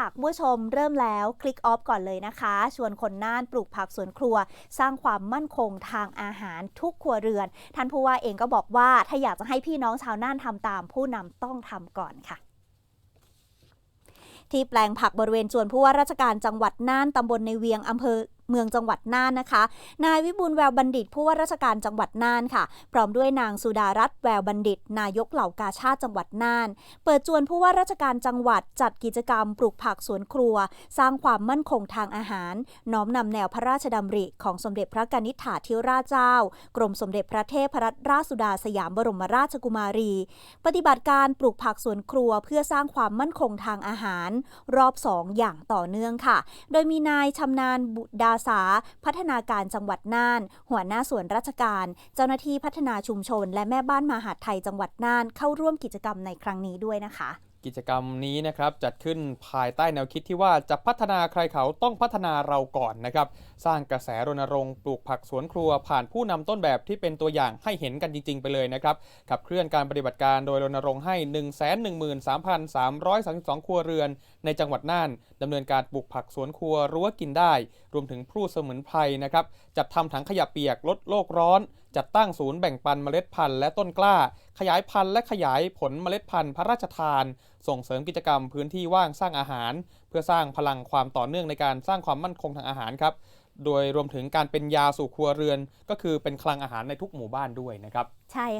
ค่ะคุณผู้ชมเริ่มแล้วคลิกออฟก่อนเลยนะคะ ชวนคนน่านปลูกผักสวนครัว สร้างความมั่นคงทางอาหารทุกครัวเรือน ท่านผู้ว่าเองก็บอกว่าถ้าอยากจะให้พี่น้องชาวน่านทำตามผู้นำต้องทำก่อนค่ะที่แปลงผักบริเวณจวนผู้ว่าราชการจังหวัดน่านตำบลในเวียงอำเภอ เมืองจังหวัดน่านนะคะ นายวิบูลแววบัณฑิตผู้ว่าราชการจังหวัดน่านค่ะ พร้อมด้วยนางสุดารัตน์แววบัณฑิต นายกเหล่ากาชาติจังหวัดน่าน เปิดจวนผู้ว่าราชการจังหวัดจัดกิจกรรมปลูกผักสวนครัว สร้างความมั่นคงทางอาหาร น้อมนำแนวพระราชดำริของสมเด็จพระกนิษฐาธิราชเจ้า กรมสมเด็จพระเทพรัตนราชสุดาสยามบรมราชกุมารี ปฏิบัติการปลูกผักสวนครัว เพื่อสร้างความมั่นคงทางอาหาร รอบ 2 อย่างต่อเนื่องค่ะ โดยมีนายชำนาญบุตรดาสา พัฒนาการจังหวัดน่าน หัวหน้าส่วนราชการ เจ้าหน้าที่พัฒนาชุมชน และแม่บ้านมหาดไทยจังหวัดน่านเข้าร่วมกิจกรรมในครั้งนี้ด้วยนะคะ กิจกรรมนี้นะครับจัดขึ้นภายใต้แนวคิดที่ว่าจะพัฒนาใครเขาต้องพัฒนาเราก่อนนะครับ สร้างกระแสรณรงค์ปลูกผักสวนครัวผ่านผู้นำต้นแบบที่เป็นตัวอย่างให้เห็นกันจริง ๆ ไปเลยนะครับขับเคลื่อนการปฏิบัติการโดยรณรงค์ให้ 113,332 ครัวเรือน ในจังหวัดน่านดำเนินการปลูกผักสวนครัวรั้วกินได้ รวมถึงพืชสมุนไพรนะครับจัดทำถังขยะเปียกลดโลกร้อน จัดตั้งศูนย์แบ่งปันเมล็ดพันธุ์และต้นกล้า ขยายพันธุ์และขยายผลเมล็ดพันธุ์พระราชทาน ส่งเสริมกิจกรรมพื้นที่ว่างสร้างอาหาร เพื่อสร้างพลังความต่อเนื่องในการสร้างความมั่นคงทางอาหารครับ โดยรวมถึงการเป็นยาสู่ครัวเรือน ก็คือเป็นคลังอาหารในทุกหมู่บ้านด้วยนะครับ ใช่